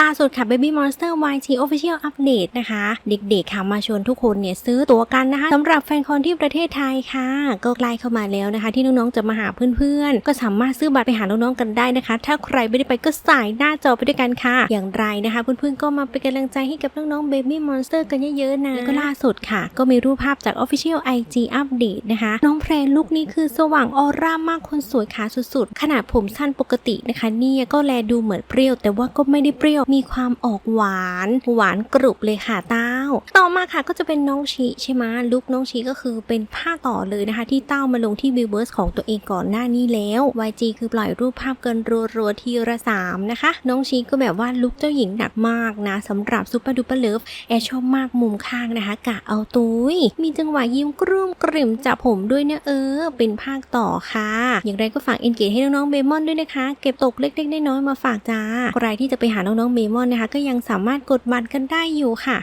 ล่าสุดค่ะ Baby Monster YG Official Update นะคะ เด็กๆค่ะมาชวนทุกคนเนี่ยซื้อตั๋วกันนะคะสำหรับแฟนคอนที่ประเทศไทยค่ะ ก็ใกล้เข้ามาแล้วนะคะ ที่น้องๆจะมาหาเพื่อนๆ ก็สามารถซื้อบัตรไปหาน้องๆกันได้นะคะ ถ้าใครไม่ได้ไปก็สายหน้าจอไปด้วยกันค่ะ อย่างไรนะคะ เพื่อนๆก็มาเป็นกำลังใจให้กับน้องๆ Baby Monster กันเยอะๆนะแล้วก็ล่าสุดค่ะ ก็มีรูปภาพจาก Official IG Update นะคะ น้องแพรลุคนี้คือสว่างออร่ามากคนสวยขาสุดๆขนาดผมสั้นปกตินะคะเนี่ยก็แลดูเหมือนเปรี้ยวแต่ว่าก็ไม่ได้เปรี้ยวมีความออกหวาน หวานกรุบเลยค่ะตา มาค่ะก็จะเป็นน้องชีใช่ไหมลุคน้องชีก็คือเป็นภาคต่อเลยนะคะ ที่เต้ามาลงที่วิวเวอร์สของตัวเองก่อนหน้านี้แล้ว YG คือปล่อยรูปภาพเกันรัวๆทีละสามนะคะ น้องชีก็แบบว่าลุคเจ้าหญิงหนักมากนะสำหรับซูเปอร์ดูเปอร์เลิฟแอชอบมากมุมข้างนะคะกะเอาตุยมีจังหวะยิ้มกรุ่มกริ่มจับผมด้วยเนี่ยเออ เป็นภาคต่อค่ะ อย่างไรก็ฝากเอนเกจให้น้องๆเบมอนด้วยนะคะ เก็บตกเล็กๆน้อยๆมาฝากจ้าใครที่จะไปหาน้องๆเบมอนนะคะ ก็ยังสามารถกดบัตรกันได้อยู่ค่ะ